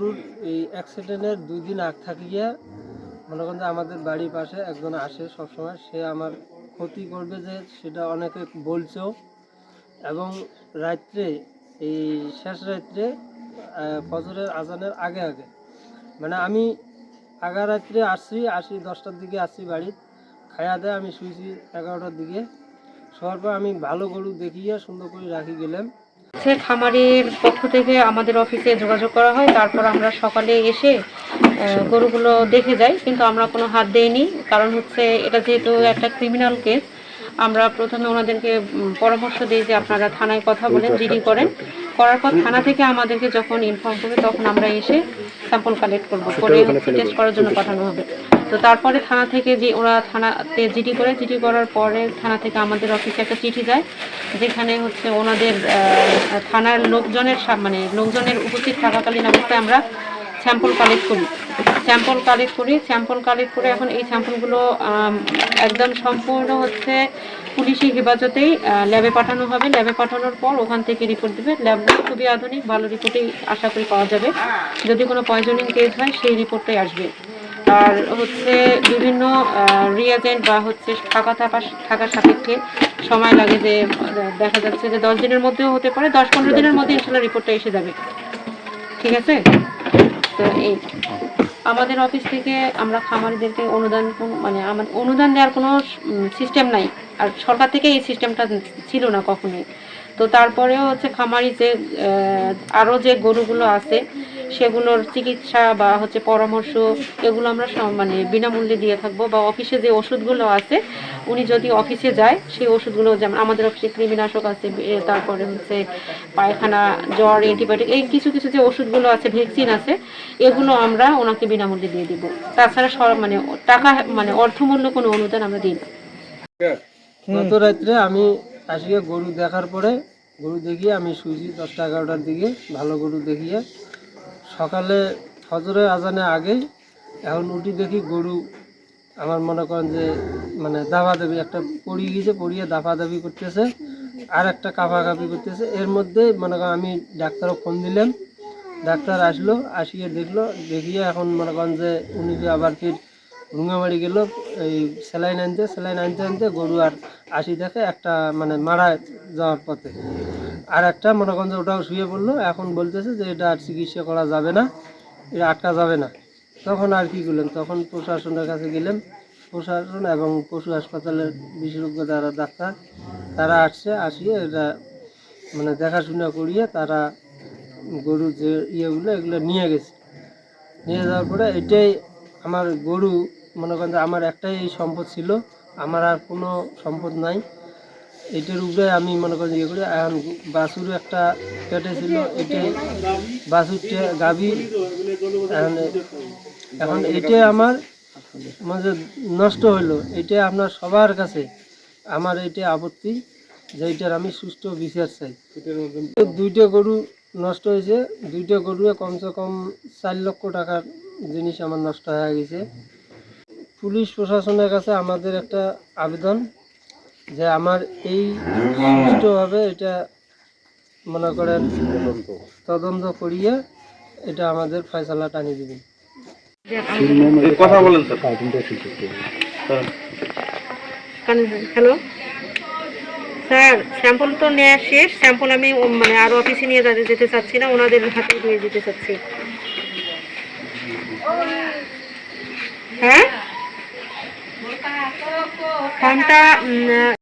গরুর এই অ্যাক্সিডেন্টের দুই দিন আগ থাকিয়া মনে করেন যে আমাদের বাড়ির পাশে একজন আসে সবসময়, সে আমার ক্ষতি করবে যে সেটা অনেকে বলছেও। এবং রাত্রে, এই শেষ রাত্রে ফজরের আজানের আগে আগে। মানে আমি আগা রাত্রে আসছি, আসি দশটার দিকে আসছি বাড়ি খায়া দেয় আমি শুয়েছি এগারোটার দিকে। শোয়ার পর আমি ভালো গরু দেখিয়ে সুন্দর করে রাখি গেলাম। সে খামারের পক্ষ থেকে আমাদের অফিসে যোগাযোগ করা হয়। তারপর আমরা সকালে এসে গরুগুলো দেখে যাই কিন্তু আমরা কোনো হাত দেইনি। কারণ হচ্ছে এটা যেহেতু একটা ক্রিমিনাল কেস আমরা প্রথমে ওনাদেরকে পরামর্শ দিই যে আপনারা থানায় কথা বলেন জিডি করেন। করার পর থানা থেকে আমাদেরকে যখন ইনফর্ম করবে তখন আমরা এসে স্যাম্পল কালেক্ট করব করে টেস্ট করার জন্য পাঠানো হবে। তো তারপরে থানা থেকে যে ওরা থানাতে জিডি করে, জিডি করার পরে থানা থেকে আমাদের অফিসে একটা চিঠি যায়, যেখানে হচ্ছে ওনাদের থানার লোকজনের মানে লোকজনের উপস্থিত থাকাকালীন অবস্থায় আমরা স্যাম্পল কালেক্ট করি। স্যাম্পল কালেক্ট করি, স্যাম্পল কালেক্ট করে এখন এই স্যাম্পলগুলো একদম সম্পূর্ণ হচ্ছে পুলিশি হেফাজতেই ল্যাবে পাঠানো হবে। ল্যাবে পাঠানোর পর ওখান থেকে রিপোর্ট দেবে। ল্যাবগুলো খুবই আধুনিক, ভালো রিপোর্টেই আশা করি পাওয়া যাবে। যদি কোনো পয়জনিং কেস হয়, সেই রিপোর্টটাই আসবে। আর হচ্ছে বিভিন্ন রিয়েজেন্ট বা হচ্ছে থাকা থাকা থাকার সাপেক্ষে সময় লাগে যে দেখা যাচ্ছে যে দশ দিনের মধ্যেও হতে পারে, দশ পনেরো দিনের মধ্যে ইনশাল্লাহ রিপোর্টটা এসে যাবে। ঠিক আছে? তো এই আমাদের অফিস থেকে আমরা খামারিদেরকে অনুদান মানে আমাদের অনুদান দেওয়ার কোনো সিস্টেম নাই। আর সরকার থেকে এই সিস্টেমটা ছিল না কখনোই। তো তারপরেও হচ্ছে খামারি যে আরও যে গরুগুলো আছে, সেগুলোর চিকিৎসা বা হচ্ছে পরামর্শ, এগুলো আমরা মানে বিনামূল্যে দিয়ে থাকব বা অফিসে যে ওষুধগুলো আছে, উনি যদি অফিসে যায়, সেই ওষুধগুলো যেমন আমাদের অফিসে কৃমিনাশক আছে তারপরে হচ্ছে পায়খানা, জ্বর, অ্যান্টিবায়োটিক, এই কিছু কিছু যে ওষুধগুলো আছে, ভ্যাকসিন আছে, এগুলো আমরা ওনাকে বিনামূল্যে দিয়ে দিব। তাছাড়া সর মানে টাকা মানে অর্থমূল্য কোনো অনুদান আমরা দিই না। গত রাত্রে আমি আসিয়ে গরু দেখার পরে গরু দেখিয়ে আমি শুয়েছি দশটা এগারোটার দিকে, ভালো গরু দেখিয়ে। সকালে ফজরের আজানে আগেই এখন উঠি দেখি গরু আমার মনে করেন যে মানে দাবাদাবি একটা পড়িয়ে গিয়েছে, পড়িয়ে দাবাদাবি করতেছে, আর একটা কাঁপাকাঁপি করতেছে। এর মধ্যে মনে করেন আমি ডাক্তারও ফোন দিলাম। ডাক্তার আসলো, আসিয়ে দেখল, দেখিয়ে এখন মনে করেন যে উনি আবার ফির রুঙ্গামারি গেল, এই স্যালাইন আনতে স্যালাইন আনতে আনতে গরু আর আসি দেখে একটা মানে মারা যাওয়ার পথে। আর একটা মনে করেন যে ওটাও শুয়ে পড়ল, এখন বলতেছে যে এটা আর চিকিৎসা করা যাবে না, এটা আটকা যাবে না। তখন আর কি করলেন? তখন প্রশাসনের কাছে গেলাম প্রশাসন এবং পশু হাসপাতালের বিশেষজ্ঞ যারা ডাক্তার, তারা আসছে, আসিয়ে এটা মানে দেখাশোনা করিয়ে তারা গরু যে ইয়েগুলো, এগুলো নিয়ে গেছে। নিয়ে যাওয়ার পরে এটাই আমার গরু মনে করেন যে আমার একটাই সম্পদ ছিল, আমার আর কোনো সম্পদ নাই। এটার উপরে আমি মনে করেন ইয়ে করি, এখন বাছুর একটা পেটে ছিল, এটাই বাছুরটা, গাভী। এখন এটাই আমার মানে নষ্ট হইল, এটা আপনার সবার কাছে। আমার এটা আপত্তি যে এটার আমি সুস্থ বিচার চাই। দুইটা গরু নষ্ট হয়েছে, দুইটা গরু কমসে কম চার লক্ষ টাকার জিনিস আমার নষ্ট হয়ে গেছে। পুলিশ প্রশাসনের কাছে আমাদের একটা আবেদন যে আমার এই সুষ্ঠুভাবে এটা মনে করেন তদন্ত করিয়ে এটা আমাদের ফয়সালা টানিয়ে দিবেন। কথা বলেন হ্যালো? স্যার স্যাম্পল তো নেওয়া শেষ। স্যাম্পল আমি মানে আরও অফিসে নিয়ে যেতে যেতে চাচ্ছি না ওনাদের হাতে দিয়ে দিতে চাচ্ছি। হ্যাঁ? ফর্মটা উম,